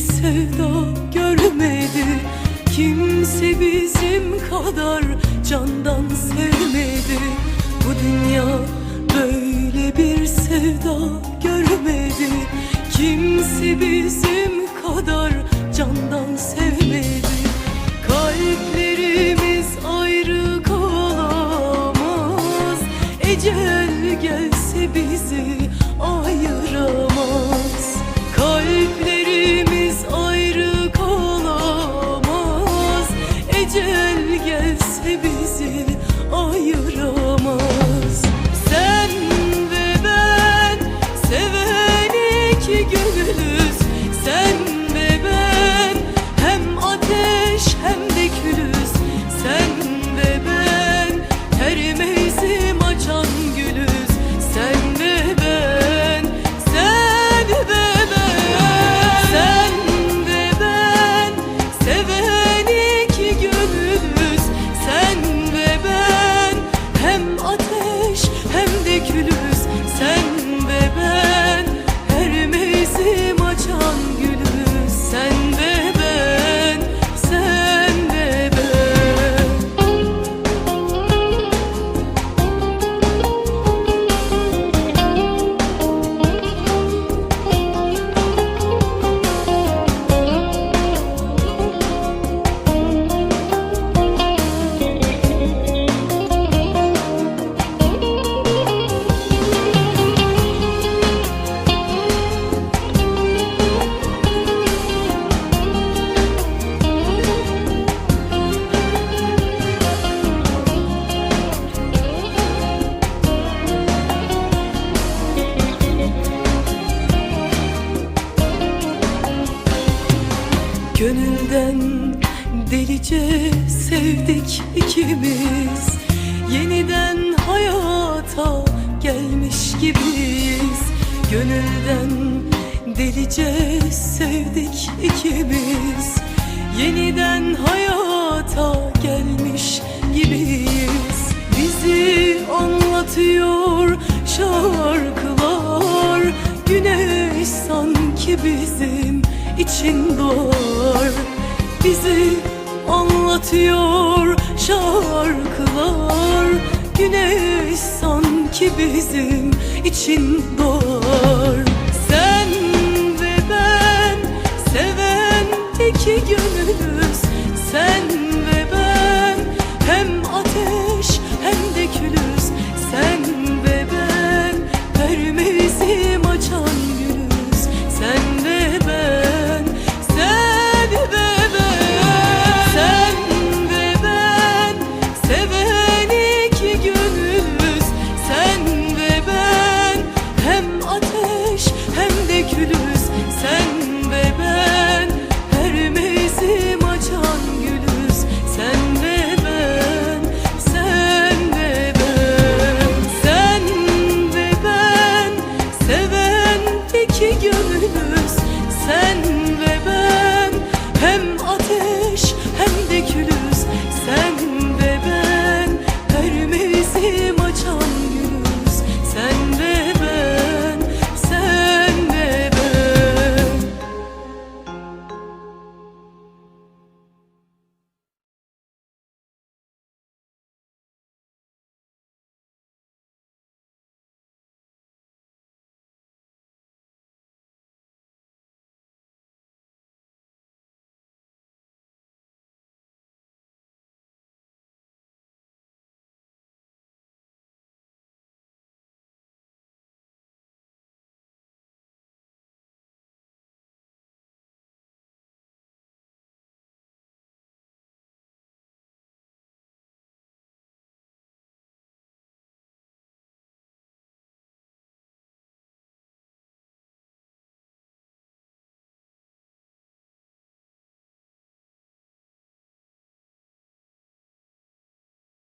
sevda görmedi. Kimse bizim kadar candan sevmedi. Bu dünya böyle bir sevda görmedi. Kimse bizim kadar candan sevmedi. Kalplerimiz ayrı kalamaz. Ecel gelse bizi ayıramaz Gönülden delice sevdik ikimiz. Yeniden hayata gelmiş gibiyiz. Gönülden delice sevdik ikimiz. Yeniden hayata gelmiş gibiyiz. Bizi anlatıyor şarkılar. Güneş sanki bizim için doğar Bizi anlatıyor şarkılar. Güneş sanki bizim için doğar. Sen ve ben seven iki gönlümüz. Sen ve ben hem ateş hem de külüz. Sen ve ben permizim açan gülüz Sen